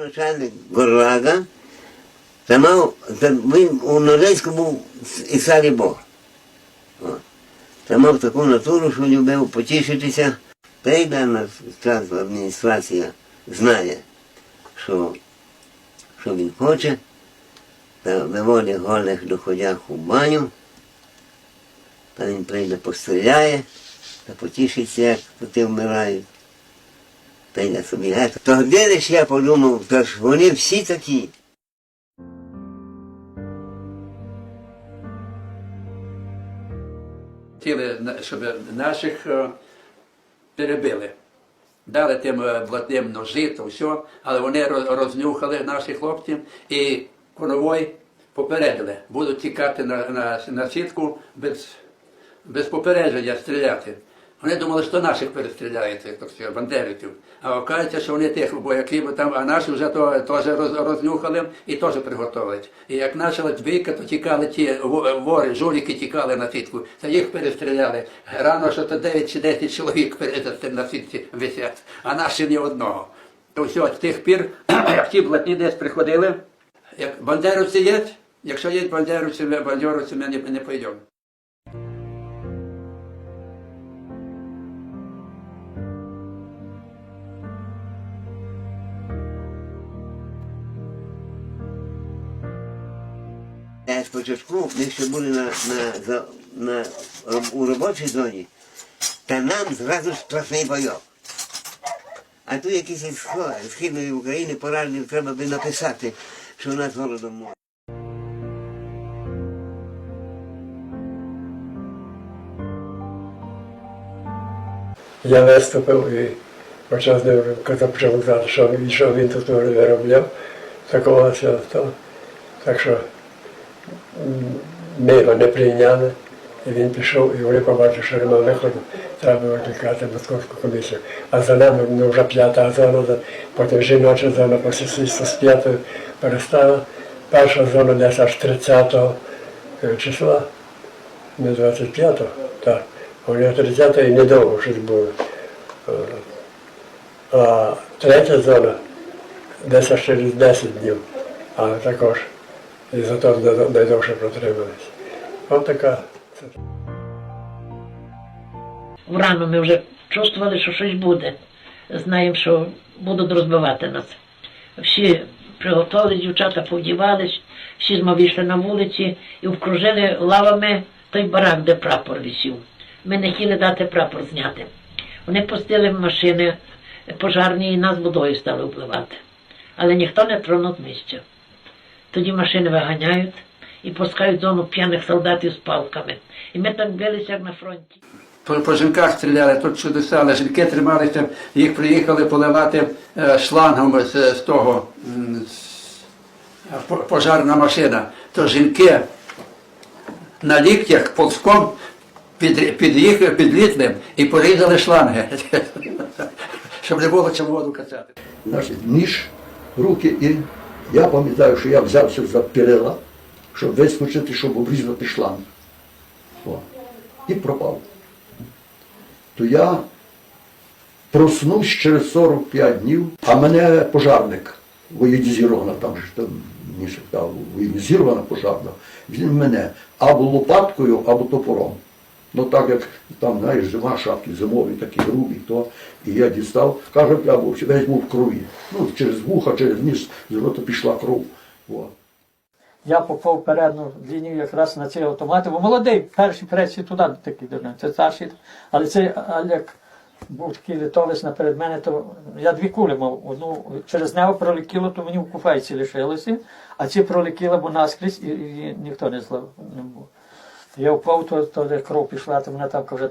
начальник Горлага, та мав, та він у Норильську був і салі Бог. Та мав таку натуру, що любив потішитися. Та й дана адміністрація знає, що, що він хоче, та виводить голих доходях у баню, та він прийде постріляє, та потішиться, як коти вмирають. Та й на собі геть. Тоді лиш я подумав, то ж вони всі такі. Хотіли, щоб наших е, перебили. Дали тим е, блатним ножи, то все, але вони рознюхали наші хлопці і конвой попередили. Будуть тікати на, на, на сітку без, без попередження стріляти. Вони думали, що наших перестріляють, як то все, бандерівців. А окажеться, що вони тих вояків, бо там, а наші вже то, теж роз, рознюхали і теж приготовили. І як почала двійка, то тікали ті вори, жуліки тікали на сітку. Та їх перестріляли. Рано, що то 9 чи 10 чоловік на сітці висять, а наші ні одного. То все, з тих пір, як ті блатні десь приходили, як бандеровці є, якщо є бандеровці, ми бандеровці ми не, не пойдемо. Спочатку ми ще були на, на, за- на, у робочій зоні, та нам зразу страшний бойок. А тут якісь із східної України поранені треба би написати, що у нас голодом море. Я виступив і почав ним казав, що він, що він тут виробляв, такого. То. Так що ми його не прийняли, і він пішов, і вони побачили, що нема виходу, треба викликати московську комісію. А за нами ну, вже п'ята зона, потім жіноча зона по сусідству з п'ятою перестала. Перша зона десь аж 30 числа, не 25-го, так. Вони 30-го і недовго щось було. Е, А третя зона десь аж через 10 днів, але також і зато найдовше протрималися. От така. Врано ми вже чувствували, що щось буде. Знаємо, що будуть розбивати нас. Всі приготували, дівчата повдівались, всі ми вийшли на вулиці і вкружили лавами той барак, де прапор висів. Ми не хотіли дати прапор зняти. Вони пустили машини пожарні і нас водою стали впливати. Але ніхто не тронув місця. Тоді машини виганяють і пускають зону п'яних солдатів з палками. І ми так билися, як на фронті. По, по жінках стріляли, тут чудеса, але жінки трималися, їх приїхали поливати е, шлангом з, з того, з, е, пожарна машина. То жінки на ліктях ползком під, під'їхали під літлем і порізали шланги, щоб не було чим воду качати. значить, ніж, руки, і я пам'ятаю, що я взявся за перила, щоб вискочити, щоб обрізати шланг. О. І пропав. То я проснусь через 45 днів, а мене пожарник воєнізірована, там ж там шептав, воєнізірована пожарна, він мене або лопаткою, або топором. Ну так як там, знаєш, зима, шапки зимові, такі грубі, то і я дістав, каже, я був весь був в крові. Ну, через вуха, через ніс, з рота пішла кров. О. Я попав передну лінію якраз на ці автомати, бо молодий, перший перший туди такий до це старший. Але цей Олег був такий литовець наперед мене, то я дві кулі мав. Одну через нього пролетіло, то мені в куфайці лишилося, а ці пролетіли, бо наскрізь і, і ніхто не злив. Не був. Я впав, то, то де кров пішла, то мене там каже,